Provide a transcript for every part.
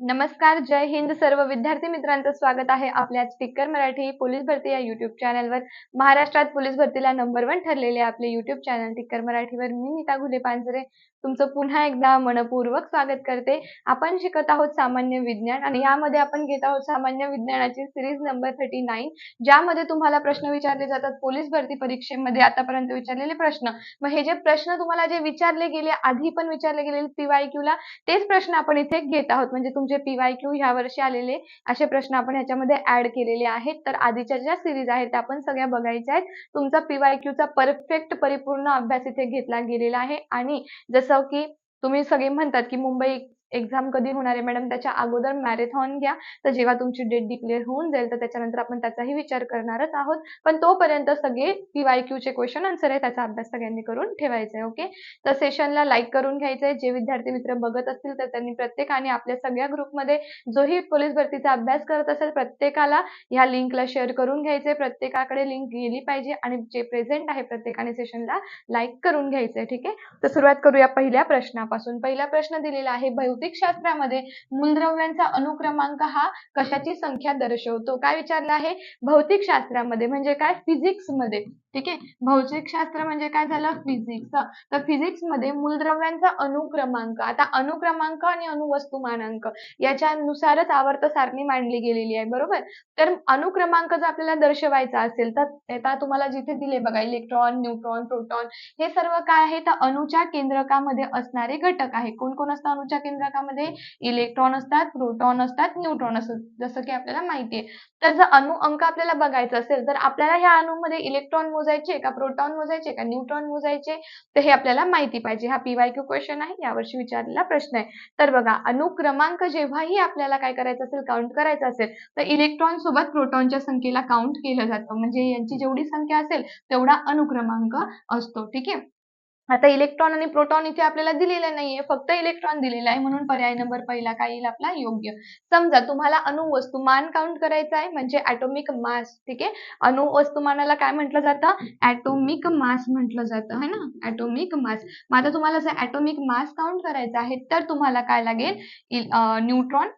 नमस्कार जय हिंद. सर्व विद्यार्थी मित्रांचं स्वागत आहे आपल्या स्पीकर मराठी पोलीस भरती या युट्यूब चॅनलवर महाराष्ट्रात पोलीस भरतीला नंबर वन ठरलेले आपले युट्यूब चॅनल टिक्कर मराठीवर मी नीता घुले पांजरे तुमचं पुन्हा एकदा मनपूर्वक स्वागत करते. आपण शिकत आहोत सामान्य विज्ञान आणि यामध्ये आपण घेत आहोत सामान्य विज्ञानाची सिरीज नंबर थर्टी नाईन ज्यामध्ये तुम्हाला प्रश्न विचारले जातात पोलीस भरती परीक्षेमध्ये आतापर्यंत विचारलेले प्रश्न. मग हे जे प्रश्न तुम्हाला जे विचारले गेले आधी पण विचारले गेलेले पीवाय ला तेच प्रश्न आपण इथे घेत आहोत. म्हणजे म्हणजे पीवाय क्यू ह्या वर्षी आलेले असे प्रश्न आपण ह्याच्यामध्ये ऍड केलेले आहेत. तर आधीच्या ज्या सिरीज आहेत त्या आपण सगळ्या बघायच्या आहेत. तुमचा पीवाय चा परफेक्ट परिपूर्ण अभ्यास इथे घेतला गेलेला आहे. आणि जसं की तुम्ही सगळे म्हणतात की मुंबई एक्झाम कधी होणार आहे? मॅडम त्याच्या अगोदर मॅरेथॉन घ्या. तर जेव्हा तुमची डेट डिक्लेअर होऊन जाईल तर त्याच्यानंतर आपण त्याचाही विचार करणारच आहोत. पण तोपर्यंत सगळे पीवाय चे क्वेश्चन आन्सर आहे त्याचा अभ्यास सगळ्यांनी करून ठेवायचा आहे ओके तर सेशनला लाईक करून घ्यायचंय जे विद्यार्थी मित्र बघत असतील तर त्यांनी प्रत्येकाने आपल्या सगळ्या ग्रुपमध्ये जोही पोलीस भरतीचा अभ्यास करत असेल प्रत्येकाला ह्या लिंकला शेअर करून घ्यायचंय प्रत्येकाकडे लिंक गेली पाहिजे आणि जे प्रेझेंट आहे प्रत्येकाने सेशनला लाईक करून घ्यायचंय ठीक आहे? तर सुरुवात करूया पहिल्या प्रश्नापासून. पहिला प्रश्न दिलेला आहे भौतिक शास्त्रामध्ये मूलद्रव्यांचा अनुक्रमांक हा कशाची संख्या दर्शवतो? काय विचारलं आहे? भौतिक शास्त्रामध्ये म्हणजे काय? फिजिक्समध्ये. ठीक आहे? भौतिक शास्त्र म्हणजे काय झालं? फिजिक्स तर फिजिक्समध्ये मूलद्रव्यांचा अनुक्रमांक आता अनुक्रमांक आणि अणुवस्तुमानांक याच्यानुसारच आवर्त सारणी मांडली गेलेली आहे बरोबर? तर अनुक्रमांक जर आपल्याला दर्शवायचा असेल तर आता तुम्हाला जिथे दिले बघा इलेक्ट्रॉन न्यूट्रॉन प्रोटॉन हे सर्व काय आहे? तर अणुच्या केंद्रकामध्ये असणारे घटक आहे. कोण कोण असतं अणुच्या केंद्रकामध्ये? इलेक्ट्रॉन असतात प्रोटॉन असतात न्यूट्रॉन असतात जसं की आपल्याला माहिती आहे. तर जर अणु अंक आपल्याला बघायचा असेल तर आपल्याला ह्या अणूमध्ये इलेक्ट्रॉन मोजायचे का प्रोटॉन मोजायचे का न्यूट्रॉन मोजायचे. तर हे आपल्याला माहिती पाहिजे. हा पीवाय क्यू क्वेश्चन आहे यावर्षी विचारलेला प्रश्न आहे. तर बघा अनुक्रमांक जेव्हाही आपल्याला काय करायचं असेल काउंट करायचं असेल तर इलेक्ट्रॉन सोबत प्रोटॉनच्या संख्येला काउंट केलं जातं. म्हणजे यांची जेवढी संख्या असेल तेवढा अनुक्रमांक असतो. ठीक आहे? आता इलेक्ट्रॉन आणि प्रोटॉन इथे आपल्याला दिलेलं नाहीये फक्त इलेक्ट्रॉन दिलेला आहे म्हणून पर्याय नंबर पहिला काय येईल आपला? योग्य. समजा तुम्हाला अणुवस्तुमान काउंट करायचं आहे म्हणजे ऍटोमिक मास ठीक आहे? अणुवस्तुमानाला काय म्हटलं जातं? ऍटोमिक मास म्हटलं जातं है ना? ऍटोमिक मास मग आता तुम्हाला जर ऍटोमिक मास काउंट करायचं आहे तर तुम्हाला काय लागेल? न्यूट्रॉन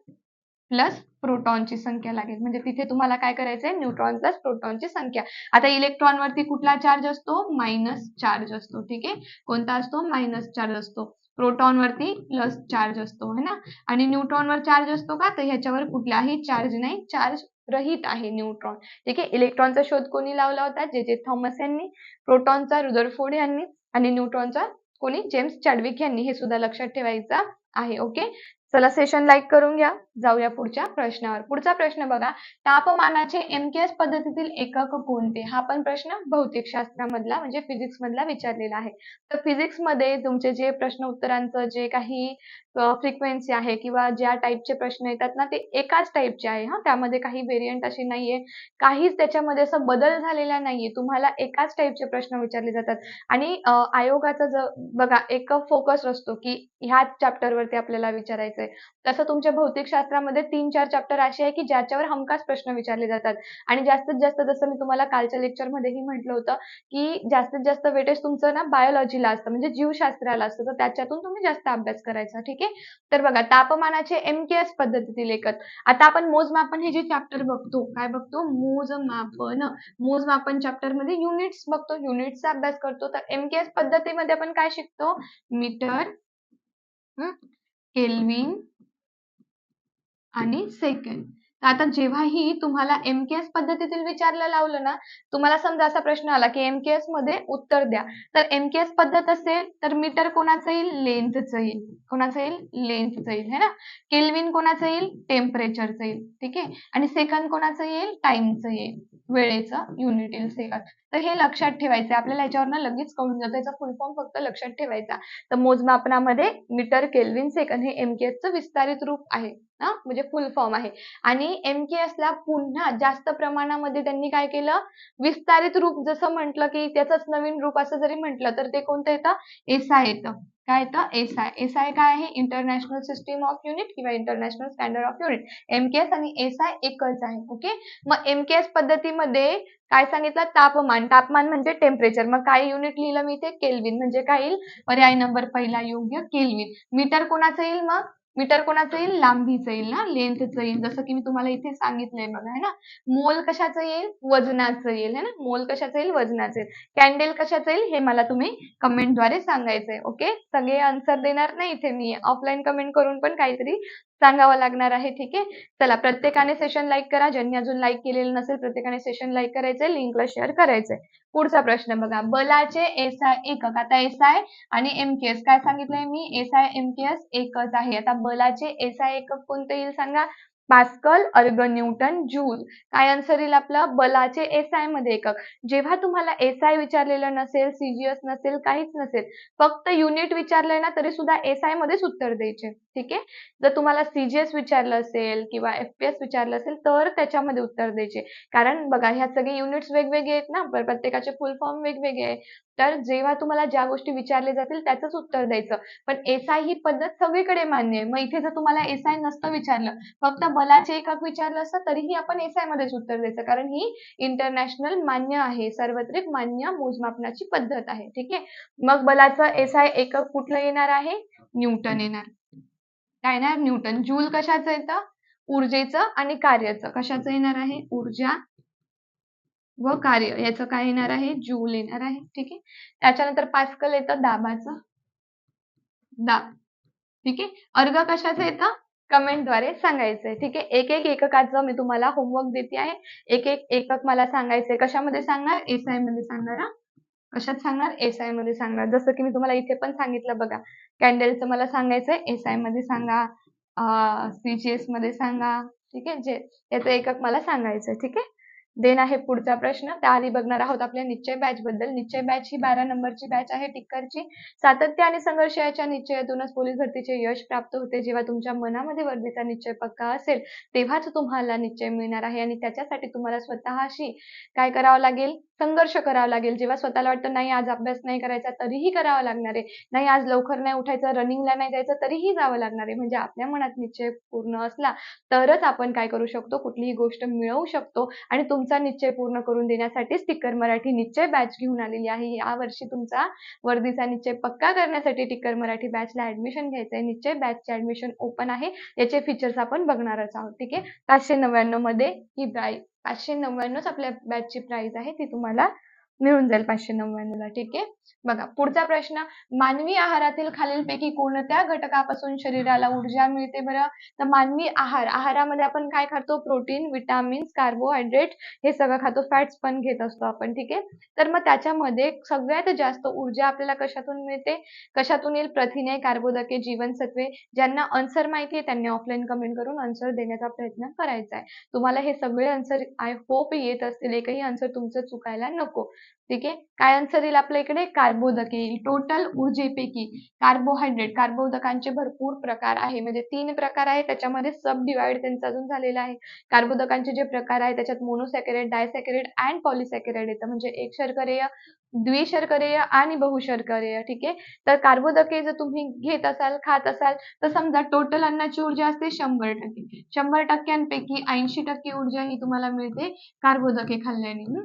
प्लस प्रोटॉनची संख्या लागेल. म्हणजे तिथे तुम्हाला काय करायचंय? न्यूट्रॉन प्लस प्रोटॉनची संख्या. आता इलेक्ट्रॉनवरती कुठला चार्ज असतो? मायनस चार्ज असतो. ठीक आहे? कोणता असतो? मायनस चार्ज असतो. प्रोटॉन वरती प्लस चार्ज असतो. है ना? आणि न्यूट्रॉनवर चार्ज असतो का? तर ह्याच्यावर कुठलाही चार्ज नाही. चार्ज रहित आहे न्यूट्रॉन. ठीक आहे? इलेक्ट्रॉनचा शोध कोणी लावला होता? जे जे थॉमस यांनी प्रोटॉनचा रुदरफोर्ड यांनी आणि न्यूट्रॉनचा कोणी? जेम्स चॅडविक यांनी. हे सुद्धा लक्षात ठेवायचं आहे. ओके? चला सेशन लाईक करून घ्या. जाऊया पुढच्या प्रश्नावर. पुढचा प्रश्न बघा तापमानाचे एमकेएस पद्धतीतील एकक कोणते? हा पण प्रश्न भौतिक शास्त्रामधला म्हणजे फिजिक्स मधला विचारलेला आहे. तर फिजिक्समध्ये तुमचे जे प्रश्न उत्तरांचं जे काही फ्रिक्वेन्सी आहे किंवा ज्या टाईपचे प्रश्न येतात ना ते एकाच टाईपचे आहे हा. त्यामध्ये काही व्हेरियंट अशी नाहीये. काहीच त्याच्यामध्ये असं बदल झालेला नाहीये. तुम्हाला एकाच टाईपचे प्रश्न विचारले जातात. आणि आयोगाचा जर बघा एक फोकस असतो की ह्या चॅप्टरवरती आपल्याला विचारायचंय. तसं तुमच्या भौतिक शास्त्रामध्ये तीन चार चॅप्टर असे आहे की ज्याच्यावर हमखास प्रश्न विचारले जातात. आणि जास्तीत जास्त जसं मी तुम्हाला कालच्या लेक्चरमध्येही म्हटलं होतं की जास्तीत जास्त वेटेज तुमचं ना बायोलॉजीला असतं म्हणजे जीवशास्त्राला असतं. तर त्याच्यातून तुम्ही जास्त अभ्यास करायचा ठीक आहे? तर बघा तापमानाचे एमकेएस पद्धतीतील एकक आता आपण मोजमापन हे जे चॅप्टर बघतो काय बघतो? मोजमापन. मोजमापन चॅप्टरमध्ये युनिट्स बघतो युनिट्सचा अभ्यास करतो. तर एमकेएस पद्धतीमध्ये आपण काय शिकतो? मीटर केल्विन आणि सेकंड आता जेव्हाही तुम्हाला एमकेएस पद्धतीतील विचारला लावलं ना तुम्हाला समजा असा प्रश्न आला की एमकेएसमध्ये उत्तर द्या. तर एमकेएस पद्धत असेल तर मीटर कोणाचं येईल? लेंथचं येईल. कोणाचं येईल? लेंथचं येईल है ना? केल्विन कोणाचं येईल? टेम्परेचरचं येईल. ठीक आहे? आणि सेकंद कोणाचं येईल? टाइमचं येईल. वेळेचं युनिट येईल सेकंद तर हे लक्षात ठेवायचं आपल्याला याच्यावरनं लगेच कळून जातं. याचा फुल फॉर्म फक्त लक्षात ठेवायचा. तर मोजमापनामध्ये मीटर केल्विन सेकंद हे एमकेएसचं विस्तारित रूप आहे. हा? म्हणजे फुल फॉर्म आहे. आणि एमकेएस ला पुन्हा जास्त प्रमाणामध्ये त्यांनी काय केलं? विस्तारित रूप जसं म्हटलं की त्याचंच नवीन रूप असं जरी म्हटलं तर ते कोणतं येतं? एसआय येतं. काय येतं? एसआय एसआय काय आहे? इंटरनॅशनल सिस्टीम ऑफ युनिट किंवा international standard of unit MKS आणि एसआय एकच आहे. ओके मग एमकेएस पद्धतीमध्ये काय सांगितलं? तापमान. तापमान म्हणजे टेम्परेचर मग काय युनिट लिहिलं मी ते केल्विन म्हणजे काय येईल? पर्याय नंबर पहिला योग्य केल्विन मीटर कोणाचं येईल मग? मीटर कोणाचं येईल? लांबीचं येईल ना? लेंथचं येईल. जसं की मी तुम्हाला इथे सांगितलंय बघा है ना? मोल कशाचं येईल? वजनाचं येईल है ना? मोल कशाचं येईल? वजनाचं येईल. कॅन्डल कशाचं येईल? हे मला तुम्ही कमेंटद्वारे सांगायचंय ओके सगळे आन्सर देणार नाही इथे मी. ऑफलाईन कमेंट करून पण काहीतरी सांगावं लागणार आहे ठीक आहे? चला प्रत्येकाने सेशन लाईक करा. ज्यांनी अजून लाईक केलेलं नसेल प्रत्येकाने सेशन लाईक करायचंय लिंकला शेअर करायचंय. पुढचा प्रश्न बघा. बलाचे एस आय एकक. आता एस आय आणि एम काय सांगितलंय मी? एस आय एम एकच आहे. आता बलाचे एस आय एकक कोणतं येईल सांगा? पास्कल अर्ग न्यूटन जूल काय आन्सर येईल आपलं? बलाचे एस आयमध्ये एकक. जेव्हा तुम्हाला एस आय विचारलेलं नसेल सीजीएस नसेल काहीच नसेल फक्त युनिट विचारलंय ना तरी सुद्धा एस आय मध्येच उत्तर द्यायचे. ठीक आहे? जर तुम्हाला सीजीएस विचारलं असेल किंवा एफपीएस विचारलं असेल तर त्याच्यामध्ये उत्तर द्यायचे. कारण बघा ह्या सगळे युनिट्स वेगवेगळे आहेत ना प्रत्येकाचे फुल फॉर्म वेगवेगळे आहे. तर जेव्हा तुम्हाला ज्या गोष्टी विचारले जातील त्याचंच उत्तर द्यायचं. पण एस आय ही पद्धत सगळीकडे मान्य आहे. मग इथे जर तुम्हाला एस आय नसतं विचारलं फक्त बलाचे एकक विचारलं असतं तरीही आपण एस आय मध्येच उत्तर द्यायचं. कारण ही इंटरनॅशनल मान्य आहे. सार्वत्रिक मान्य मोजमापनाची पद्धत आहे. ठीक आहे? मग बलाचं एस आय एकक कुठलं येणार आहे? न्यूटन येणार. काय येणार? न्यूटन. जूल कशाचं येतं? ऊर्जेचं आणि कार्याचं. कशाचं येणार आहे? ऊर्जा व कार्य याचं काय येणार आहे? जूल येणार आहे. ठीक आहे? त्याच्यानंतर पास्कल येतं दाबाचं. दाब ठीक आहे? अर्ग कशाचं येतं? कमेंटद्वारे सांगायचंय. ठीक आहे? एक एक एककाचं मी तुम्हाला होमवर्क देते आहे. एक एक एकक मला सांगायचंय. कशामध्ये सांगणार? एस आयमध्ये सांगणार हा? कशात सांगणार? एस आयमध्ये सांगणार. जसं की मी तुम्हाला इथे पण सांगितलं बघा. कॅन्डलचं मला सांगायचंय. एस आयमध्ये सांगा. सीजीएसमध्ये सांगा. ठीक आहे? जे याचं एकक मला सांगायचंय. ठीक आहे? देन आहे पुढचा प्रश्न. त्याआधी बघणार आहोत आपल्या निश्चय बॅच बद्दल. निश्चय बॅच ही बारा नंबरची बॅच आहे. टिक्करची सातत्य आणि संघर्ष याच्या निश्चयातूनच पोलीस भरतीचे यश प्राप्त होते. जेव्हा तुमच्या मनामध्ये वर्दीचा निश्चय पक्का असेल तेव्हाच तुम्हाला निश्चय मिळणार आहे आणि त्याच्यासाठी तुम्हाला स्वतःशी काय करावं लागेल? संघर्ष करावा लागेल. जेव्हा स्वतःला वाटतं नाही आज अभ्यास नाही करायचा तरीही करावा लागणार आहे. नाही आज लवकर नाही उठायचं रनिंगला नाही जायचं तरीही जावं लागणार आहे. म्हणजे आपल्या मनात निश्चय पूर्ण असला तरच आपण काय करू शकतो? कुठलीही गोष्ट मिळवू शकतो. आणि तुमचा निश्चय पूर्ण करून देण्यासाठी टिक्कर मराठी निश्चय बॅच घेऊन आलेली आहे. या वर्षी तुमचा वर्दीचा निश्चय पक्का करण्यासाठी टिक्कर मराठी बॅचला ऍडमिशन घ्यायचं आहे निश्चय बॅचचे ऍडमिशन ओपन आहे. याचे फीचर्स आपण बघणारच आहोत. ठीक आहे? पाचशे नव्याण्णवमध्ये ही बॅच पाचशे नव्याण्णवच आपल्या बॅचची प्राइस आहे ती तुम्हाला मिळून जाईल पाचशे नव्याण्णवला ठीक आहे? बघा पुढचा प्रश्न मानवी आहारातील खालीलपैकी कोणत्या घटकापासून शरीराला ऊर्जा मिळते बरं? तर मानवी आहार आहारामध्ये आपण काय खातो? प्रोटीन विटामिन्स कार्बोहायड्रेट हे सगळं खातो फॅट्स पण घेत असतो आपण ठीक आहे? तर मग त्याच्यामध्ये सगळ्यात जास्त ऊर्जा आपल्याला कशातून मिळते? कशातून येईल? प्रथिने कार्बोदके जीवनसत्वे ज्यांना आन्सर माहिती आहे त्यांनी ऑफलाईन कमेंट करून आन्सर देण्याचा प्रयत्न करायचा आहे. तुम्हाला हे सगळे आन्सर आय होप येत असतील. एकही आन्सर तुमचं चुकायला नको. ठीक आहे? काय आन्सर येईल आपल्या इकडे कार्बोदके येईल टोटल ऊर्जेपैकी कार्बोहायड्रेट कार्बोदकांचे भरपूर प्रकार आहे. म्हणजे तीन प्रकार आहे त्याच्यामध्ये सब डिवाइड त्यांचा अजून झालेला आहे. कार्बोदकांचे जे प्रकार आहे त्याच्यात मोनोसॅकॅराइड डायसॅकॅराइड अँड पॉलिसॅकॅराइड येतं. म्हणजे एक शर्करेय द्विशर्करेय आणि बहुशर्करेय ठीक आहे? तर कार्बोदके जर तुम्ही घेत असाल खात असाल तर समजा टोटल अन्नाची ऊर्जा असते शंभर टक्के. शंभर टक्क्यांपैकी ऐंशी टक्के ऊर्जा ही तुम्हाला मिळते कार्बोदके खाल्ल्याने.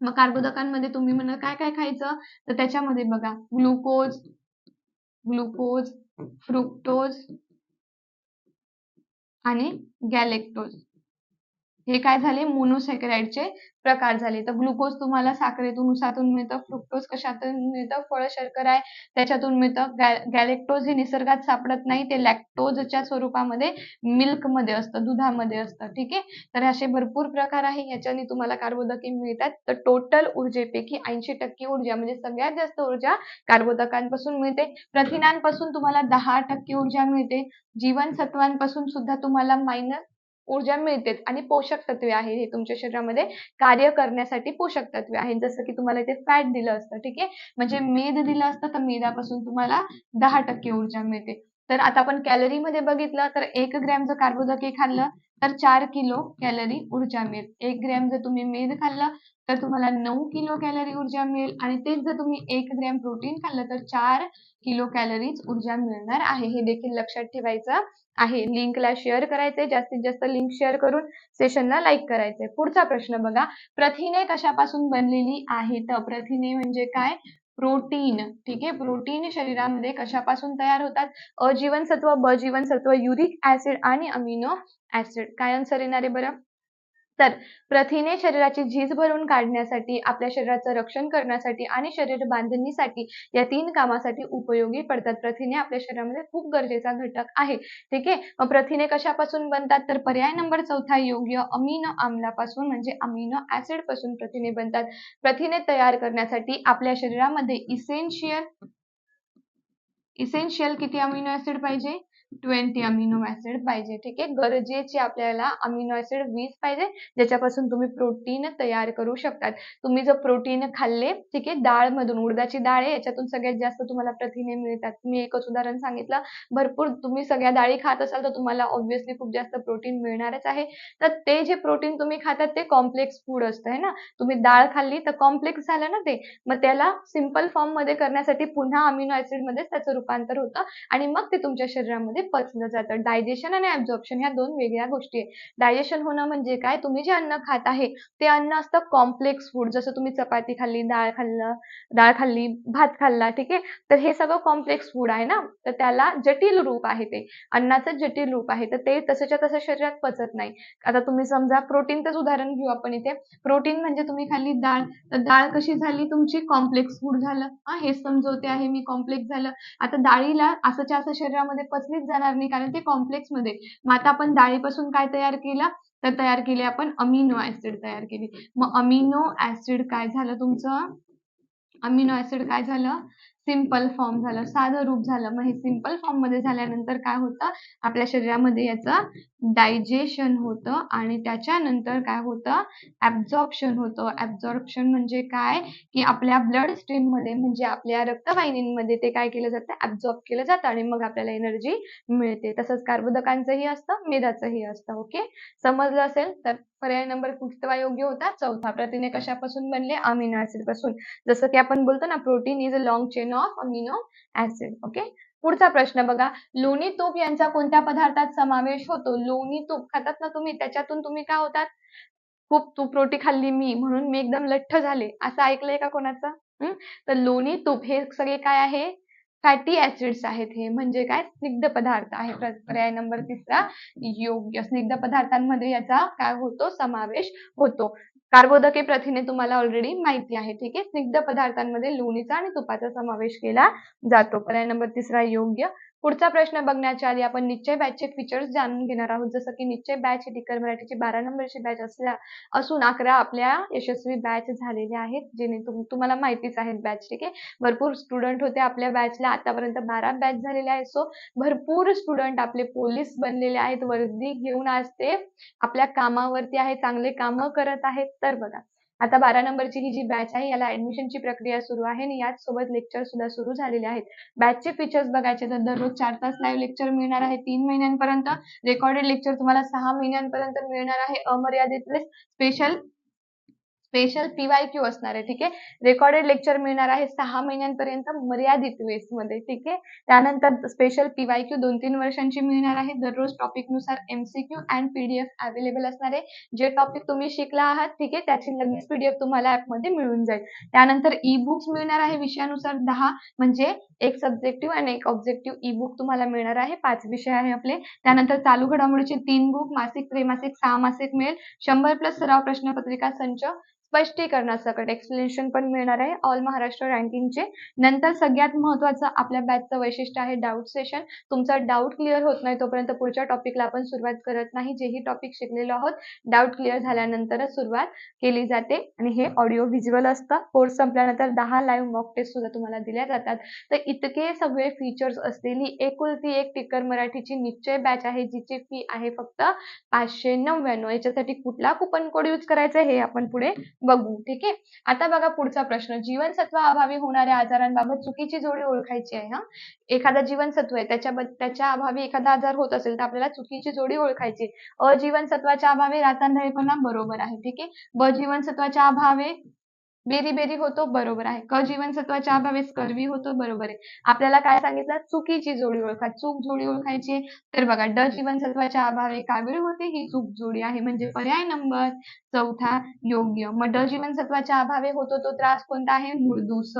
मग कार्बोदकांमध्ये तुम्ही म्हणा काय काय खायचं? तर त्याच्यामध्ये बघा ग्लुकोज ग्लुकोज फ्रुक्टोज आणि गॅलेक्टोज. हे काय झाले? मोनोसॅकराइडचे प्रकार झाले. तर ग्लुकोज तुम्हाला साखरेतून उसातून मिळतं फ्रुक्टोज कशातून मिळतं? फळ शर्करा आहे त्याच्यातून मिळतं. गॅलेक्टोज हे निसर्गात सापडत नाही. ते लॅक्टोजच्या स्वरूपामध्ये मिल्कमध्ये असतं दुधामध्ये असतं. ठीक आहे? तर असे भरपूर प्रकार आहे. याच्याने तुम्हाला कार्बोदके मिळतात. तर टोटल ऊर्जेपैकी ऐंशी टक्के ऊर्जा म्हणजे सगळ्यात जास्त ऊर्जा कार्बोदकांपासून मिळते. प्रथिनांपासून तुम्हाला दहा टक्के ऊर्जा मिळते. जीवनसत्वांपासून सुद्धा तुम्हाला मायनस ऊर्जा मिळते आणि पोषक तत्वे आहे हे तुमच्या शरीरामध्ये कार्य करण्यासाठी पोषक तत्वे आहेत. जसं की तुम्हाला इथे फॅट दिलं असतं ठीक आहे? म्हणजे मेद दिलं असतं तर मेदापासून तुम्हाला दहा टक्के ऊर्जा मिळते. तर आता आपण कॅलरी मध्ये बघितलं तर एक ग्रॅम जर कार्बोदके खाल्लं तर चार किलो कॅलरी ऊर्जा मिळेल एक ग्रॅम जर तुम्ही मेद खाल्लं तर तुम्हाला नऊ किलो कॅलरी ऊर्जा मिळेल आणि तेच जर तुम्ही एक ग्रॅम प्रोटीन खाल्लं तर चार किलो कॅलरीज ऊर्जा मिळणार आहे. हे देखील लक्षात ठेवायचं आहे. लिंकला शेअर करायचंय. जास्तीत जास्त लिंक शेअर करून सेशनला लाईक करायचंय. पुढचा प्रश्न बघा. प्रथिने कशापासून बनलेली आहेत? प्रथिने म्हणजे काय? प्रोटीन. ठीक आहे? प्रोटीन शरीरामध्ये कशापासून तयार होतात? अ जीवनसत्व ब जीवनसत्व युरिक ऍसिड आणि अमिनो ऍसिड काय आन्सर येणार आहे बरं? तर प्रथिने शरीराची झीज भरून काढण्यासाठी आपल्या शरीराचं रक्षण करण्यासाठी आणि शरीर बांधणीसाठी या तीन कामासाठी उपयोगी पडतात. प्रथिने आपल्या शरीरामध्ये खूप गरजेचा घटक आहे. ठीक आहे? मग प्रथिने कशापासून बनतात? तर पर्याय नंबर चौथा योग्य अमिनो आम्लापासून म्हणजे अमिनो ऍसिडपासून प्रथिने बनतात. प्रथिने तयार करण्यासाठी आपल्या शरीरामध्ये इसेन्शियल इसेन्शियल किती अमिनो ऍसिड पाहिजे? ट्वेंटी अमिनो ऍसिड पाहिजे ठीक आहे? गरजेचे आपल्याला अमिनो ऍसिड वीस पाहिजे ज्याच्यापासून तुम्ही प्रोटीन तयार करू शकतात. तुम्ही जर प्रोटीन खाल्ले ठीक आहे डाळ मधून उडदाची डाळ आहे याच्यातून सगळ्यात जास्त तुम्हाला प्रथिने मिळतात. मी एकच उदाहरण सांगितलं. भरपूर तुम्ही सगळ्या डाळी खात असाल तर तुम्हाला ऑब्व्हियसली खूप जास्त प्रोटीन मिळणारच आहे. तर ते जे प्रोटीन तुम्ही खातात ते कॉम्प्लेक्स फूड असतं है ना? तुम्ही डाळ खाल्ली तर कॉम्प्लेक्स झालं ना ते? मग त्याला सिंपल फॉर्ममध्ये करण्यासाठी पुन्हा अमिनो ऍसिड मध्येच त्याचं रूपांतर होतं आणि मग ते तुमच्या शरीरामध्ये पचलं जातं. डायजेशन आणि ऍब्झॉर्प्शन ह्या दोन वेगळ्या गोष्टी आहेत. डायजेशन होणं म्हणजे काय? तुम्ही जे अन्न खात आहे ते अन्न असतं कॉम्प्लेक्स फूड जसं तुम्ही चपाती खाल्ली डाळ खाल्लं डाळ खाल्ली भात खाल्ला ठीक आहे? तर हे सगळं कॉम्प्लेक्स फूड आहे ना? तर त्याला जटिल रूप आहे ते. अन्नाचं जटिल रूप आहे. तर ते तसंच्या तसं शरीरात पचत नाही. आता तुम्ही समजा प्रोटीनचंच उदाहरण घेऊ आपण इथे. प्रोटीन म्हणजे तुम्ही खाल्ली डाळ. तर डाळ कशी झाली? तुमची कॉम्प्लेक्स फूड झालं. हे समजवते आहे मी कॉम्प्लेक्स झालं. आता डाळीला असंच्या असं शरीरामध्ये पचलीच जाणार नाही कारण ते कॉम्प्लेक्समध्ये मग आता आपण डाळीपासून काय तयार केलं? तर तयार केली आपण अमिनो ऍसिड तयार केली. मग अमिनो ऍसिड काय झालं तुमचं? अमिनो ऍसिड काय झालं? सिंपल फॉर्म झालं साधं रूप झालं. मग हे सिंपल फॉर्ममध्ये झाल्यानंतर काय होतं? आपल्या शरीरामध्ये याचं डायजेशन होतं आणि त्याच्यानंतर काय होतं? ऍब्झॉर्प्शन होतं. ऍब्झॉर्प्शन म्हणजे काय? की आपल्या ब्लड स्ट्रीममध्ये म्हणजे आपल्या रक्तवाहिनींमध्ये ते काय केलं जातं? ऍब्झॉर्ब केलं जातं आणि मग आपल्याला एनर्जी मिळते. तसंच कार्बोदकांचंही असतं मेदाचंही असतं. ओके समजलं असेल? तर पर्याय नंबर कुठवा योग्य होता. चौथा प्रथिने कशापासून बनले? अमिनो ऍसिडपासून. जसं की आपण बोलतो ना protein is a long chain of amino acid okay? पुढचा प्रश्न बघा. लोणी तूप यांचा कोणत्या पदार्थात समावेश होतो? लोणी तूप खातात ना तुम्ही त्याच्यातून तुम्ही काय होतात? खूप तूप रोटी खाल्ली मी म्हणून मी एकदम लठ्ठ झाले. असं ऐकलंय का कोणाचं? तर लोणी तूप हे सगळे काय आहे? फॅटी ऍसिड्स आहेत हे. म्हणजे काय? स्निग्ध पदार्थ आहे. पर्याय नंबर तिसरा योग्य स्निग्ध पदार्थांमध्ये याचा काय होतो? समावेश होतो. कार्बोदके प्रथिने तुम्हाला ऑलरेडी माहिती आहे. ठीक आहे? स्निग्ध पदार्थांमध्ये लोणीचा आणि तुपाचा समावेश केला जातो. पर्याय नंबर तिसरा योग्य पुढचा प्रश्न बघण्याच्या आधी आपण निश्चय बॅचचे फीचर्स जाणून घेणार आहोत. जसं की निश्चय बॅच ही टिकर मराठीची बारा नंबरची बॅच असल्या असून अकरा आपल्या यशस्वी बॅच झालेले आहेत जेणे तुम्हाला माहितीच आहेत बॅच ठीक आहे? भरपूर स्टुडंट होते आपल्या बॅचला आतापर्यंत बारा बॅच झालेले आहेत. सो भरपूर स्टुडंट आपले पोलीस बनलेले आहेत. वर्दी घेऊन आज ते आपल्या कामावरती आहे चांगले कामं करत आहेत. तर बघा आता बारा नंबरची ही जी बॅच आहे याला ऍडमिशनची प्रक्रिया सुरू आहे आणि याच सोबत लेक्चर सुद्धा सुरू झालेले आहेत. बॅचचे फीचर्स बघायचे तर दररोज चार तास लाईव्ह लेक्चर मिळणार आहे तीन महिन्यांपर्यंत. रेकॉर्डेड लेक्चर तुम्हाला सहा महिन्यांपर्यंत मिळणार आहे. अमर्यादित स्पेशल स्पेशल पीवाय क्यू असणार आहे ठीक आहे? रेकॉर्डेड लेक्चर मिळणार आहे सहा महिन्यांपर्यंत मर्यादित मध्ये ठीक आहे? त्यानंतर स्पेशल पीवाय क्यू दोन तीन वर्षांची मिळणार आहे. दररोज टॉपिकनुसार एमसीक्यू अँड पीडीएफ अवेलेबल असणार आहे. जे टॉपिक तुम्ही शिकला आहात ठीक आहे? त्याची लगेच पीडीएफ तुम्हाला ऍपमध्ये मिळून जाईल. त्यानंतर ई बुक्स मिळणार आहे विषयानुसार दहा म्हणजे एक सब्जेक्टिव्ह आणि एक ऑब्जेक्टिव्ह ई बुक तुम्हाला मिळणार आहे. पाच विषय आहे आपले. त्यानंतर चालू घडामोडीचे तीन बुक मासिक त्रैमासिक सहा मासिक मिळेल. शंभर प्लस सराव प्रश्नपत्रिका संच स्पष्टीकरणासकट एक्सप्लेनेशन पण मिळणार आहे. ऑल महाराष्ट्र रँकिंगचे नंतर सगळ्यात महत्वाचं आपल्या बॅचचं वैशिष्ट्य आहे डाऊट सेशन तुमचा डाऊट क्लिअर होत नाही तोपर्यंत पुढच्या टॉपिकला आपण सुरुवात करत नाही. जेही टॉपिक शिकलेलो आहोत डाऊट क्लिअर झाल्यानंतरच सुरुवात केली जाते. आणि हे ऑडिओ व्हिज्युअल असतं. कोर्स संपल्यानंतर दहा लाईव्ह मॉक टेस्ट सुद्धा तुम्हाला दिल्या जातात. तर इतके सगळे फीचर्स असलेली एकुलती एक टिकर मराठीची निश्चय बॅच आहे जिची फी आहे फक्त पाचशे नव्याण्णव. याच्यासाठी कुठला कुपन कोड यूज करायचा हे आपण पुढे बघू ठीक आहे? आता बघा पुढचा प्रश्न. जीवनसत्व अभावी होणाऱ्या आजारांबाबत चुकीची जोडी ओळखायची आहे हा? एखादा जीवनसत्व आहे त्याच्या त्याच्या अभावी एखादा आजार होत असेल तर आपल्याला चुकीची जोडी ओळखायची अ जीवनसत्वाच्या अभावी रातांधळेपणा बरोबर आहे ठीक आहे? ब जीवनसत्वाच्या अभावे बेरी बेरी होतो बरोबर आहे. क जीवनसत्वाच्या अभावी कर्वी होतो बरोबर आहे. आपल्याला काय सांगितलं? चुकीची जोडी ओळखा. चूक जोडी ओळखायची तर बघा ड जीवनसत्वाच्या अभावे कावीळ होते ही चूक जोडी आहे. म्हणजे पर्याय नंबर चौथा योग्य. मग ड जीवनसत्वाच्या अभावे होतो तो त्रास कोणता आहे? मृदूस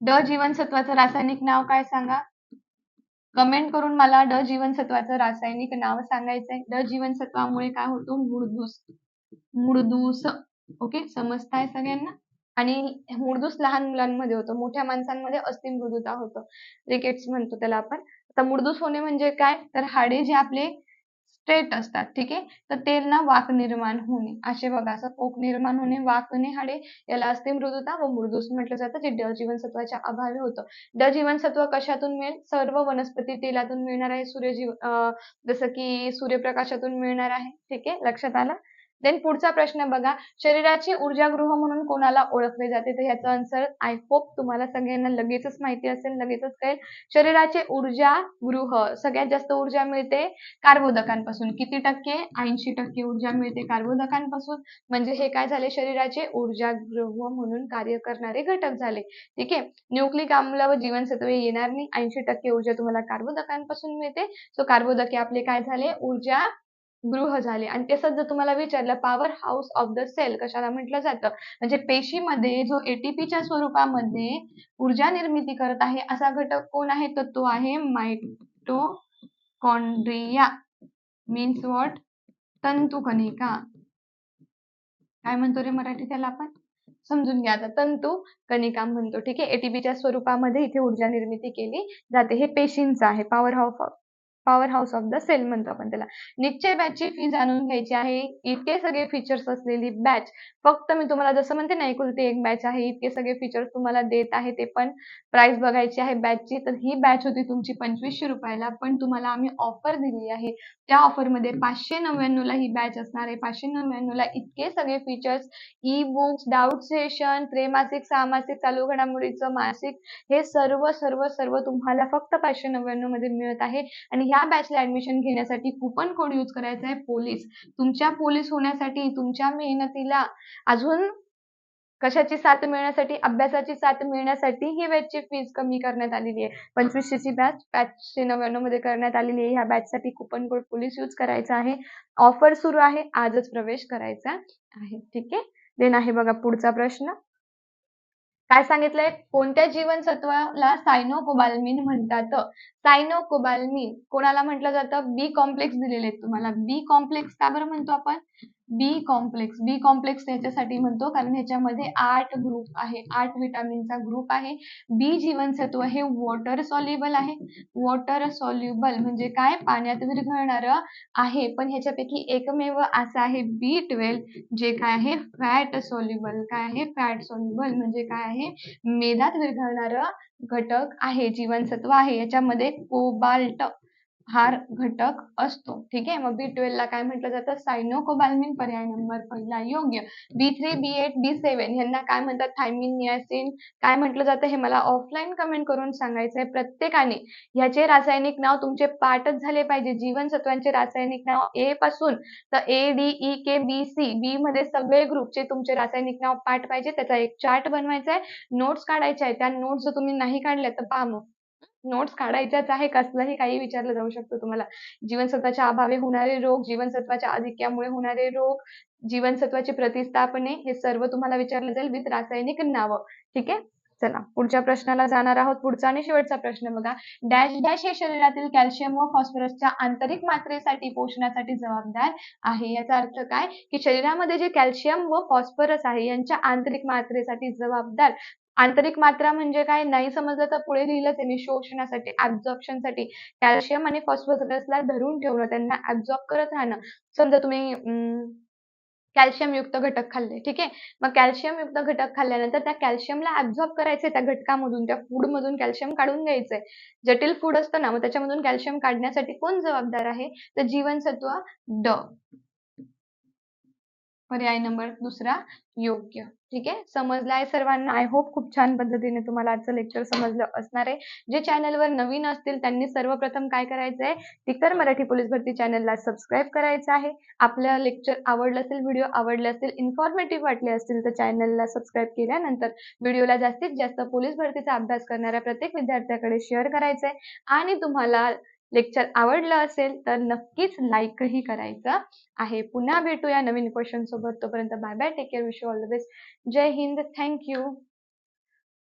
ड जीवनसत्वाचं रासायनिक नाव काय सांगा? कमेंट करून मला ड जीवनसत्वाचं रासायनिक नाव सांगायचंय. ड जीवनसत्वामुळे काय होतो? मृदूस मृदूस ओके? समजताय सगळ्यांना? आणि मुळदूस लहान मुलांमध्ये होतो मोठ्या माणसांमध्ये अस्थिमृदुता होतो. रिकेट्स म्हणतो त्याला आपण. तर मृदूस होणे म्हणजे काय? तर हाडे जे आपले स्ट्रेट असतात ठीक आहे? तर ते ना वाक निर्माण होणे. असे बघा असं पोक निर्माण होणे वाकणे हाडे याला अस्थिमृदुता व मृदूस म्हटलं जातं जे ड जीवनसत्वाच्या अभावी होतं. ड जीवनसत्व कशातून मिळेल? सर्व वनस्पती तेलातून मिळणार आहे सूर्यजीव जसं की सूर्यप्रकाशातून मिळणार आहे ठीक आहे? लक्षात आलं? देन पुढचा प्रश्न बघा. शरीराचे ऊर्जागृह म्हणून कोणाला ओळखले जाते? तर ह्याचं आन्सर आय होप तुम्हाला सगळ्यांना लगेचच माहिती असेल लगेचच कळेल. शरीराचे ऊर्जा गृह सगळ्यात जास्त ऊर्जा मिळते कार्बोदकांपासून. किती टक्के? ऐंशी टक्के ऊर्जा मिळते कार्बोदकांपासून. म्हणजे हे काय झाले? शरीराचे ऊर्जागृह म्हणून कार्य करणारे घटक झाले. ठीक आहे? न्यूक्लिक आम्ल व जीवनसत्वे येणार नाही. ऐंशी टक्के ऊर्जा तुम्हाला कार्बोदकांपासून मिळते. सो कार्बोदके आपले काय झाले? ऊर्जा गृह झाले. आणि तसंच जर तुम्हाला विचारलं power house of the cell कशाला म्हटलं जातं? म्हणजे पेशीमध्ये जो एटीपीच्या स्वरूपामध्ये ऊर्जा निर्मिती करत आहे असा घटक कोण आहे? तर तो आहे मायटोकॉन्ड्रिया मीन्स वॉट तंतुकणिका. काय म्हणतो रे मराठी त्याला आपण? समजून घ्या आता. तंतू कणिका म्हणतो. ठीक आहे? एटीपीच्या स्वरूपामध्ये इथे ऊर्जा निर्मिती केली जाते. हे पेशींचं आहे. Power house power house of the cell म्हणतो आपण त्याला. निश्चय बॅचची फी जाणून घ्यायची आहे. इतके सगळे फीचर्स असलेली बॅच फक्त मी तुम्हाला जसं म्हणते ना एकुलती एक बॅच आहे. इतके सगळे फीचर्स तुम्हाला देत आहे ते पण प्राइस बघायची आहे बॅचची तर ही बॅच होती तुमची पंचवीसशे रुपयाला. पण तुम्हाला आम्ही ऑफर दिली आहे. त्या ऑफरमध्ये पाचशे नव्याण्णवला ही बॅच असणार आहे. पाचशे नव्याण्णवला इतके सगळे features e books doubt session त्रैमासिक सामासिक चालू घडामोडीचं मासिक. हे सर्व सर्व सर्व तुम्हाला फक्त पाचशे नव्याण्णवमध्ये मिळत आहे. आणि ह्या बॅचला ऍडमिशन घेण्यासाठी कुपन कोड यूज करायचा आहे पोलीस तुमच्या पोलीस होण्यासाठी तुमच्या मेहनतीला अजून कशाची साथ मिळण्यासाठी अभ्यासाची साथ मिळण्यासाठी ही बॅचची फीज कमी करण्यात आलेली आहे. पंचवीसशेची बॅच पाचशे नव्याण्णवमध्ये करण्यात आलेली आहे. ह्या बॅचसाठी कुपन कोड पोलीस यूज करायचा आहे. ऑफर सुरू आहे. आजच प्रवेश करायचा आहे. ठीक आहे? देन आहे बघा पुढचा प्रश्न. काय सांगितलंय? कोणत्या जीवनसत्वाला सायनोकोबाल्मिन म्हणतात? सायनोकोबाल्मिन कोणाला म्हटलं जातं? बी कॉम्प्लेक्स दिलेले आहेत तुम्हाला. बी कॉम्प्लेक्स का बरं म्हणतो आपण? बी कॉम्प्लेक्स बी कॉम्प्लेक्स याच्यासाठी म्हणतो कारण ह्याच्यामध्ये आठ ग्रुप आहे. आठ विटामिनचा ग्रुप आहे. बी जीवनसत्व हे वॉटर सॉल्युबल आहे. वॉटर सॉल्युबल म्हणजे काय? पाण्यात विरघळणार आहे. पण ह्याच्यापैकी एकमेव असं आहे बी ट्वेल्व जे काय आहे? फॅट सॉल्युबल काय आहे? फॅट सॉल्युबल म्हणजे काय आहे? मेदात विरघळणार घटक आहे. जीवनसत्व आहे. याच्यामध्ये कोबाल्ट हार घटक असतो. ठीक आहे? मग बी ट्वेल्व ला काय म्हटलं जातं? सायनोकोबाल्मिन पर्याय नंबर पहिला योग्य. B three B eight B seven यांना काय म्हणतात? थायमिन नियासिन काय म्हटलं जातं? हे मला ऑफलाईन कमेंट करून सांगायचंय प्रत्येकाने. ह्याचे रासायनिक नाव तुमचे पाठच झाले पाहिजे. जीवनसत्वांचे रासायनिक नाव ए पासून तर A D E K B C B मध्ये सगळे ग्रुपचे तुमचे रासायनिक नाव पाठ पाहिजे. त्याचा एक चार्ट बनवायचा आहे नोट्स काढायचे आहे त्या नोट्स जर तुम्ही नाही काढल्या तर पहा मग. नोट्स काढायच्याच आहे कसलाही काही विचारलं जाऊ शकतो तुम्हाला. जीवनसत्वाच्या अभावे होणारे रोग जीवनसत्वाच्या अधिक्यामुळे होणारे रोग जीवनसत्वाची प्रतिस्थापने हे सर्व तुम्हाला विचारलं जाईल विथ रासायनिक नावं. ठीक आहे? चला पुढच्या प्रश्नाला जाणार आहोत. पुढचा आणि शेवटचा प्रश्न बघा. डॅश डॅश हे शरीरातील कॅल्शियम व फॉस्फरसच्या आंतरिक मात्रेसाठी पोषणासाठी जबाबदार आहे. याचा अर्थ काय? की शरीरामध्ये जे कॅल्शियम व फॉस्फरस आहे यांच्या आंतरिक मात्रेसाठी जबाबदार आंतरिक मात्रा म्हणजे काय? नाही समजलं तर पुढे लिहिलं त्यांनी शोषणासाठी साठी. कॅल्शियम आणि फॉस्फरसला धरून ठेवणं त्यांना ऍब्झॉर्ब करत राहणं. समजा तुम्ही कॅल्शियम युक्त घटक खाल्ले ठीक आहे? मग कॅल्शियम युक्त घटक खाल्ल्यानंतर त्या कॅल्शियमला ऍब्झॉर्ब करायचे त्या घटकामधून त्या फूड मधून कॅल्शियम काढून घ्यायचंय. जटिल फूड असतं ना मग त्याच्यामधून कॅल्शियम काढण्यासाठी कोण जबाबदार आहे? तर जीवनसत्व ड. पर्याय नंबर दुसरा योग्य. ठीक आहे? समजलं आहे सर्वांना? आय होप खूप छान पद्धतीने तुम्हाला आजचं लेक्चर समजलं असणार आहे. जे चॅनलवर नवीन असतील त्यांनी सर्वप्रथम काय करायचं आहे तिकर मराठी पोलीस भरती चॅनलला सबस्क्राईब करायचं आहे. आपलं लेक्चर आवडलं असेल व्हिडिओ आवडले असतील इन्फॉर्मेटिव्ह वाटले असतील तर चॅनलला सबस्क्राईब केल्यानंतर व्हिडिओला जास्तीत जास्त पोलीस भरतीचा अभ्यास करणाऱ्या प्रत्येक विद्यार्थ्याकडे शेअर करायचं आहे आणि तुम्हाला लेक्चर आवडलं असेल तर नक्कीच लाईकही करायचं आहे. पुन्हा भेटूया नवीन क्वेश्चन सोबत. तोपर्यंत bye bye take care wish all the best Jai Hind. Thank you